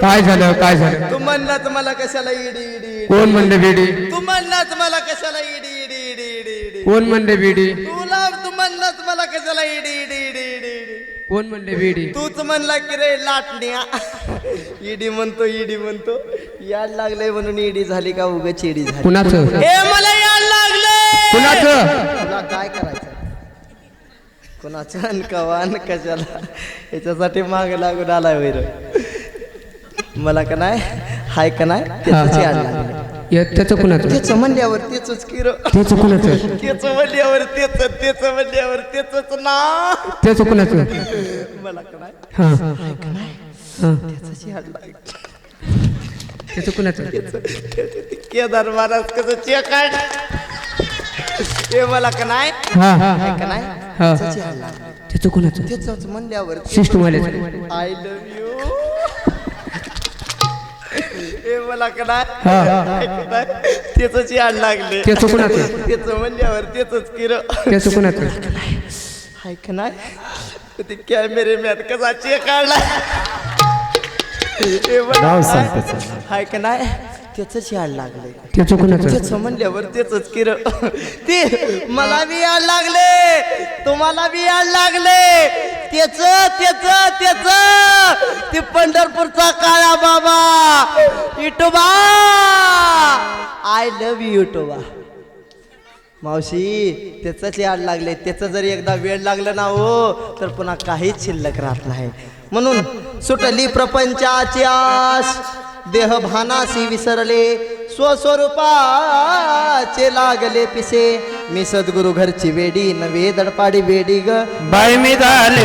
काय झालं काय झालं? तू म्हणलाच मला कशाला इडी इडी इडी कोण म्हणले बेडी तू म्हणलाच मला कशाला ED ED ED ED ED कोण म्हणले बेडी तुला तू म्हणलाच मला कशाला ED ED ED ED ED कोण म्हणले बेडी तूच म्हणला की रे लाटण्या. इडी म्हणतो इडी म्हणतो. याड लागलंय म्हणून इडी झाली का उग चिडी झाली? कुणाचं? हे मला याड लागले कुणाचं? तुला काय करायचं? कुणाचं अन कवा अन कशाला? याच्यासाठी माग लागून आलाय वैर. मला का नाही? हाय का नाही? त्याच याड लागले या, त्याचं कुणाचं त्याचं म्हणल्यावर तेच किरो. त्याचं कुणाचं तेच म्हणल्यावर तेच तेच म्हणल्यावर तेच ना. त्याचं कुणाचं मला का नाही? हा. हा. त्याच लागले. त्याचं कुणाचं केदार महाराज कसं चेक हे मला का नाही? हा हा हा. का नाही? त्याच याड लागले. त्याचं कुणाचं त्याच म्हणल्यावर आय लव्ह यू हे मला का नाही हा त्याच याड लागले. त्याचं कुणाचं? त्याच म्हणल्यावर त्याच किर. त्याचं कुणाचं? हाय का नाही? ते कॅमेरे मॅन कसा चेक काढला हाय का नाही? त्याच याड लागले त्याचं त्याच म्हणल्यावर तेच किर. ते मला बी याड लागले. तुम्हाला बी याड लागले. त्याच त्याच त्याच. ते पंढरपूरचा काळा बाबा. इटोबा. आय लव्ह यू इटोबा. मावशी त्याचंच याड लागले. त्याचं जरी एकदा वेळ लागलं ना हो तर पुन्हा काहीच शिल्लक राहत नाही. म्हणून सुटली प्रपंचाची आस. देह भानासी विसरले स्वस्वरूपाचे लागले पिसे. मी सद्गुरु घरची वेडी नवे दडपाडी वेडी ग. बाय मी झाले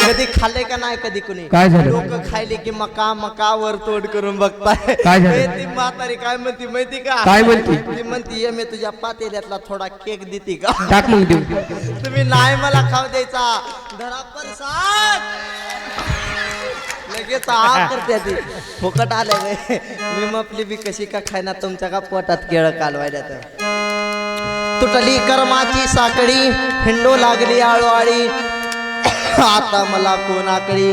कधी खाल्ले का नाही कधी कुणी? काय झालं? लोक खायले की मका मका वर तोड करून बघताय. काय ती म्हातारी काय म्हणते माहिती का? काय म्हणती? ती म्हणती ये मी तुझ्या पातेल्यातला थोडा केक देते का? टाक मग देऊ. तुम्ही नाही मला खाऊ द्यायचा. धरा प्रसाद. लगेच आ करते ती. फुकट आले मी मपली बी कशी का खायना तुमच्या का पोटात केळ कालवायला तर? तुटली कर्माची साकडी हिंडो लागली आळूआळी आता मला कोणाकडी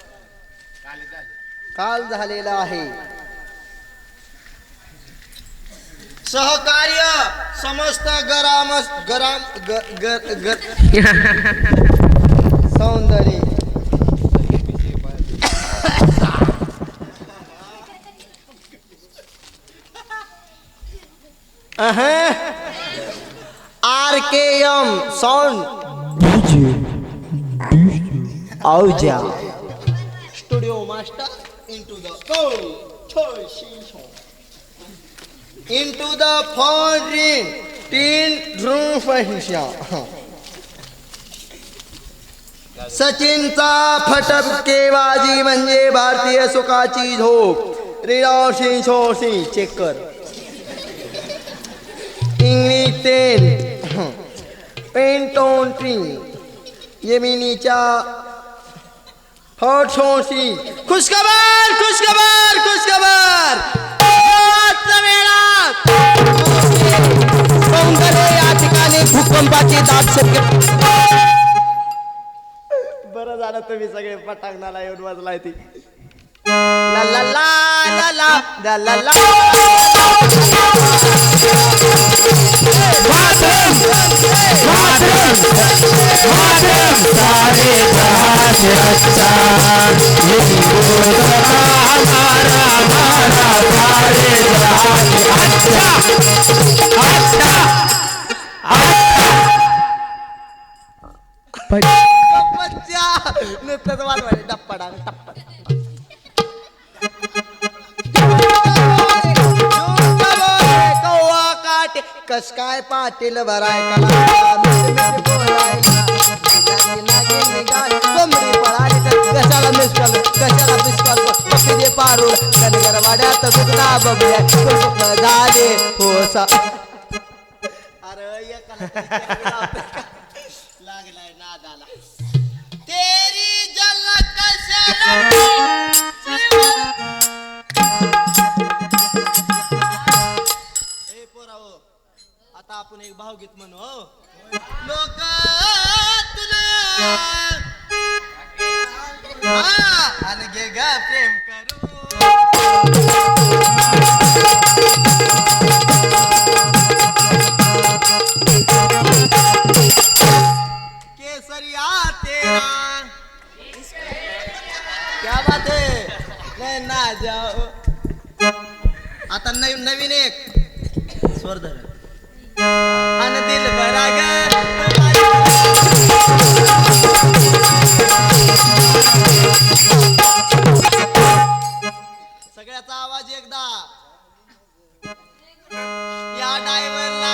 काल झालेलं आहे. सहकार्य समस्त गराम गराम सौंदर्य. आर के एम साउंड औजा studio master into the goal. Into the foreign tin ध्रुवहिषा सचिनचा फटकेबाजी म्हणजे भारतीय सुखाची झोप रिराव सिंग सोसी चेकर इंग्लिश टेन पेंटोन ट्री येमिनीच्या फटशोशी खुशखबर खुशखबर खुशखबर. वेळात सौंदर्य या ठिकाणी भूकंपाची दाब शक्य बरं झालं तुम्ही सगळे पटांगणाला येऊन वाजलाय ती. ला ला ला ला ला ला ला ला. मातरम मातरम मातरम सारे जहां से अच्छा हमारा हमारा सारे जहां से अच्छा अच्छा बच्चा नुसतंच टप्पडा टप्पड. काटे कस काय पाटील भराय कोंबडी पळाली तर कशाला कशाला पारू कनगर वाड्यात गुगना बघूया स्वप्न झाले हो सा अरे लागलाय नादाला. तेरी जल कशाला आपण एक भावगीत म्हणू हो. लोक आणि गे ग प्रेम हो. आता नवीन एक. स्वर धरण सगळ्याचा आवाज एकदा. या डायव्हरला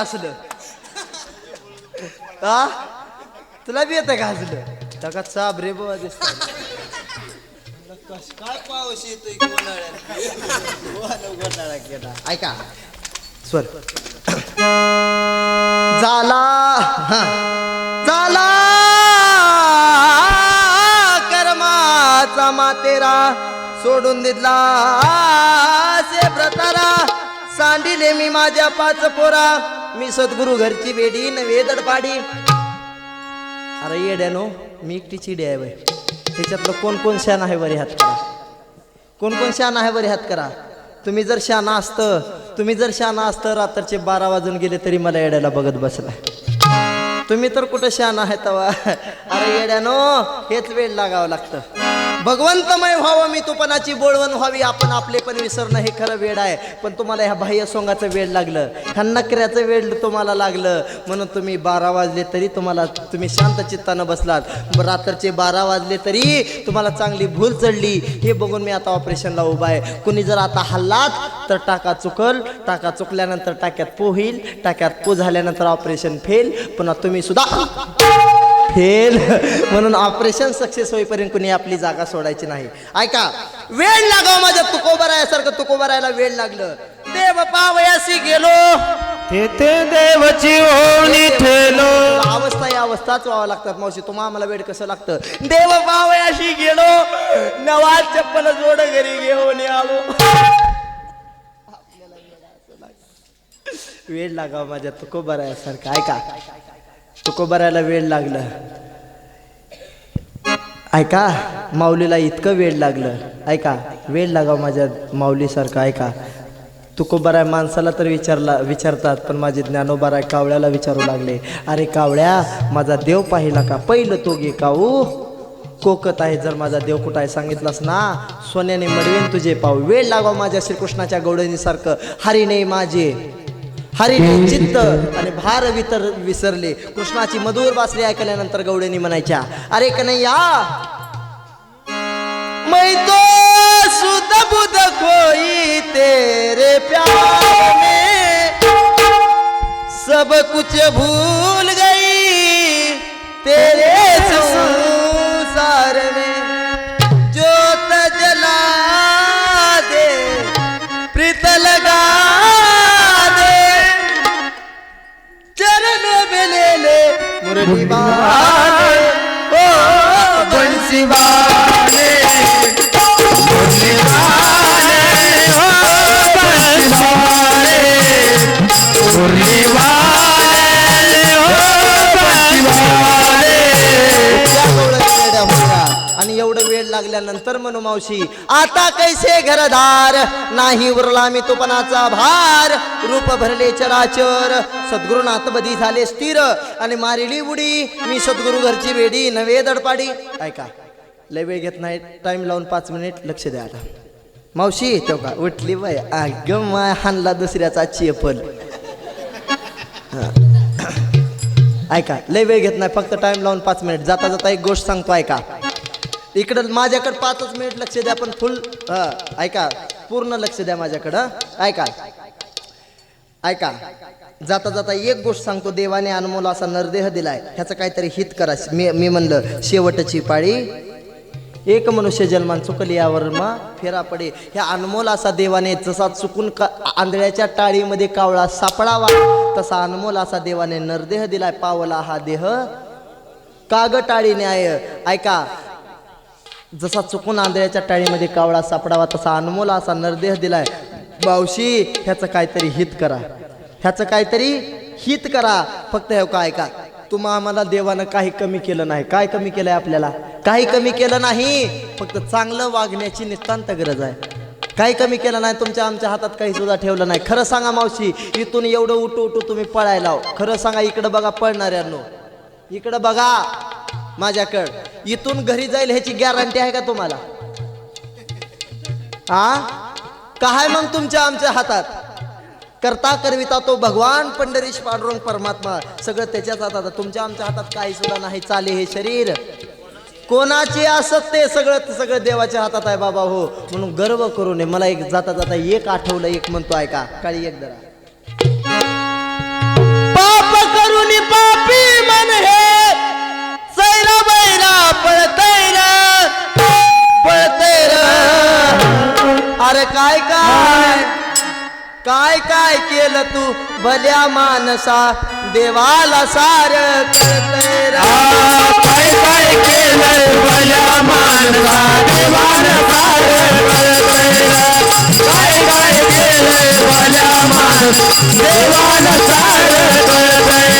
असलं हा? तुला बी येत का असलं चाब रे बाबा दिसत काय पाऊस येतोय की उन्हाळ्यात? वाला घोटाळा केला. ऐका. स्वर. झाला. झाला. कर्माचा मातेरा सोडून दिला. से प्रतारा सांडिले मी माझ्या पाच पोरा. मी सद्गुरु घरची बेडी नवे दडपाडी. अरे येड्यानो मी एकटी चिडी आहे बाई त्याच्यातलं कोण कोण शान आहे बरे हात करा? कोण कोण शान आहे बरे हात करा? तुम्ही जर शाना असतं तुम्ही जर शाना असतं रात्रचे बारा वाजून गेले तरी मला येड्याला बघत बसला तुम्ही तर कुठं शान आहे तवा? अरे येड्यानो हेच वेळ लागावं लागतं. भगवंतमय व्हावं मी तुपणाची बोळवण व्हावी आपण आपले पण विसरणं हे खरं वेळ आहे. पण तुम्हाला ह्या बाह्य सोंगाचं वेळ लागलं ह्या नकऱ्याचं वेळ तुम्हाला लागलं म्हणून तुम्ही बारा वाजले तरी तुम्हाला तुम्ही शांत चित्तानं बसलात. मग रात्रचे बारा वाजले तरी तुम्हाला चांगली भूल चढली. हे बघून मी आता ऑपरेशनला उभा आहे. कुणी जर आता हल्लात तर टाका चुकल. टाका चुकल्यानंतर टाक्यात पो होईल टाक्यात पो झाल्यानंतर ऑपरेशन फेल. पुन्हा तुम्ही सुद्धा फेल. म्हणून ऑपरेशन सक्सेस होईपर्यंत कुणी आपली जागा सोडायची नाही. ऐका वेळ लागाव माझ्या तुकोबरायासारखं तुकोबरायला वेळ लागलं. देव पावयासी गेलो. तेथे देवची ओळी ठेलो. अवस्था या अवस्थाच व्हावं लागतात मावशी. तुम्हाला आम्हाला वेळ कसं लागतं? देव पावयाशी गेलो. नवाज चप्पल जोड घरी घेऊन आलो. वेळ लागाव. माझ्या तुकोबरायासारखं ऐका. तुकोबरायला वेळ लागलं. ऐका माऊलीला इतकं वेळ लागलं. ऐका वेळ लागाव माझ्या माऊलीसारखं ऐका. तुकोबराय माणसाला तर विचारला विचारतात पण माझे ज्ञानोबाराय कावळ्याला विचारू लागले. अरे कावळ्या माझा देव पाहिला का? पहिलं तो घे काऊ कोकत आहे जर माझा देव कुठं आहे सांगितलास ना? सोन्याने मडवेन तुझे पाऊ वेळ लागाव माझ्या श्रीकृष्णाच्या गवडणीसारखं नाही माझे. हरिणे चित्त आणि भार वितर विसरले. कृष्णाची मधुर बासरी ऐकल्यानंतर गवडणी म्हणायच्या अरे कन्हैया मैं तो सुध बुध खोई तेरे प्यार में सब कुछ भूल गई तेरे मुरली नंतर लागल्यानंतर म्हणू मावशी आता कैसे घरदार? नाही उरला मी तुपणाचा भार. रूप भरले चराचर. सद्गुरुनाथ बधी झाले स्थिर. आणि मारिली उडी. मी सद्गुरु घरची वेडी नवे दडपाडी. ऐका लय वेळ घेत नाही. टाइम लावून पाच मिनिट लक्ष द्या आता. मावशी येतो का उठली बाय अग माय हानला दुसऱ्याचा चेपल. ऐका लय वेळ घेत नाही. फक्त टाइम लावून पाच मिनिट जाता जाता एक गोष्ट सांगतो ऐका. इकडं माझ्याकडे पाचच मिनिट लक्ष द्या पण फुल ऐका पूर्ण लक्ष द्या माझ्याकडं. ऐका ऐका. जाता जाता एक गोष्ट सांगतो देवाने अनमोल असा नरदेह दिलाय ह्याचं काहीतरी हित करा. मी मी म्हणलं शेवटची पाळी. एक मनुष्य जन्मान चुकली यावर मा फेरा पडे. ह्या अनमोल असा देवाने जसा चुकून का आंधळ्याच्या टाळीमध्ये कावळा सापडावा तसा अनमोल असा देवाने नरदेह दिलाय. पावला हा देह. काग टाळी न्याय. ऐका जसा चुकून आंधळ्याच्या टाळीमध्ये कावळा सापडावा तसा अनमोल असा नरदेह दिलाय. मावशी ह्याचं काहीतरी हित करा. ह्याचं काहीतरी हित करा. फक्त हे का तुम्हा आम्हाला देवानं काही कमी केलं नाही. काय कमी केलंय आपल्याला? काही कमी केलं नाही. फक्त चांगलं वागण्याची नितांत गरज आहे. काही कमी केलं नाही तुमच्या आमच्या हातात काही सुद्धा ठेवलं नाही. खरं सांगा मावशी इथून एवढं उठू उठू तुम्ही पळायला खरं सांगा इकडं बघा पळणाऱ्यांनो. इकडं बघा. माझ्याकडं. इथून घरी जाईल ह्याची गॅरंटी आहे का तुम्हाला? हा काय मग तुमच्या आमच्या हातात? करता करविता तो भगवान पंढरीश पांडुरंग परमात्मा. सगळं त्याच्याच हातात. तुमच्या आमच्या हातात काही सुद्धा नाही. चाले हे शरीर. कोणाचे असत ते सगळं सगळं देवाच्या हातात आहे बाबा हो. म्हणून गर्व करू नये. मला एक जाता जाता एक आठवलं एक म्हणतो ऐका. काळी एक जरा. काय केलं तू भल्या मानसा देवाला सार कळतैर काय काय केलं भल्या माणसा देवानं सारं. काय काय केलं भल्या माणस देवानं सारं कळतंय.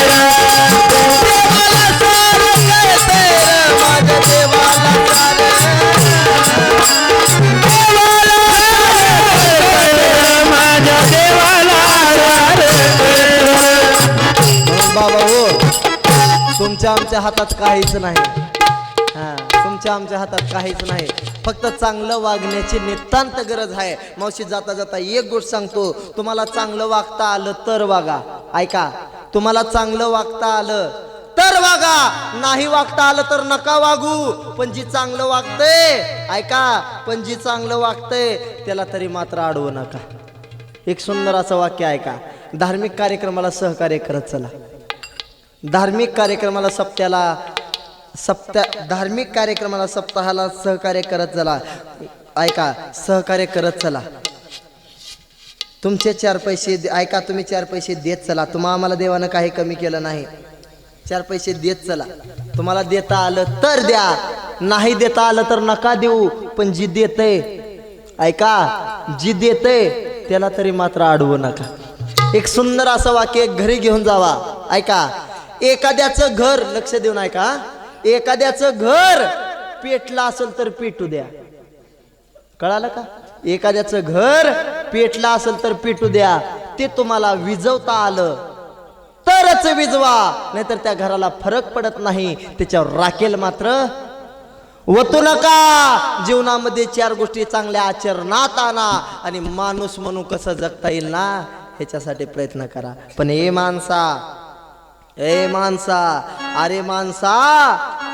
तुमच्या आमच्या हातात काहीच नाही. हा तुमच्या आमच्या हातात काहीच नाही. फक्त चांगलं वागण्याची नितांत गरज आहे. मावशी जाता जाता एक गोष्ट सांगतो. तुम्हाला चांगलं वागता आलं तर वागा. ऐका तुम्हाला चांगलं वागता आलं तर वागा. नाही वागता आलं तर नका वागू. पण जी चांगलं वागतंय ऐका पण जी चांगलं वागतंय त्याला तरी मात्र अडवू नका. एक सुंदर असं वाक्य ऐका. धार्मिक कार्यक्रमाला सहकार्य करत चला. धार्मिक कार्यक्रमाला सप्त्याला सप्त्या धार्मिक कार्यक्रमाला सप्ताहाला सहकार्य करत चला. ऐका सहकार्य करत चला. तुमचे चार पैसे दे- ऐका तुम्ही चार पैसे देत चला. तुम्हा आम्हाला देवानं काही कमी केलं नाही. चार पैसे देत चला. तुम्हाला देता आलं तर द्या. नाही देता आलं तर नका देऊ. पण जी देते ऐका जी देते त्याला तरी मात्र अडवू नका. एक सुंदर असं वाक्य एक घरी घेऊन जावा. ऐका एखाद्याचं घर लक्ष देऊन का एखाद्याचं घर पेटला असेल तर पेटू द्या. कळालं का? एखाद्याचं घर पेटला असेल तर पेटू द्या. ते तुम्हाला विजवता आलं तरच विजवा. नाहीतर त्या घराला फरक पडत नाही. त्याच्यावर राखेल मात्र. वतू नका. जीवनामध्ये चार गोष्टी चांगल्या आचरणात आणा. आणि माणूस म्हणून कसं जगता येईल ना? ह्याच्यासाठी प्रयत्न करा. पण हे माणसा ए माणसा अरे माणसा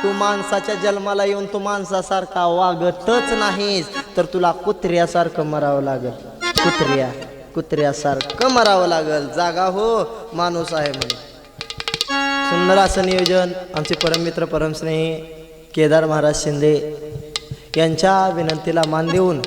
तू माणसाच्या जन्माला येऊन तू माणसासारखा वागतच नाहीस तर तुला कुत्र्यासारखं मरावं लागल. कुत्र्या कुत्र्यासारखं मरावं लागल. जागा हो माणूस आहे म्हणून सुंदर असं नियोजन आमचे परममित्र परमस्नेही केदार महाराज शिंदे यांच्या विनंतीला मान देऊन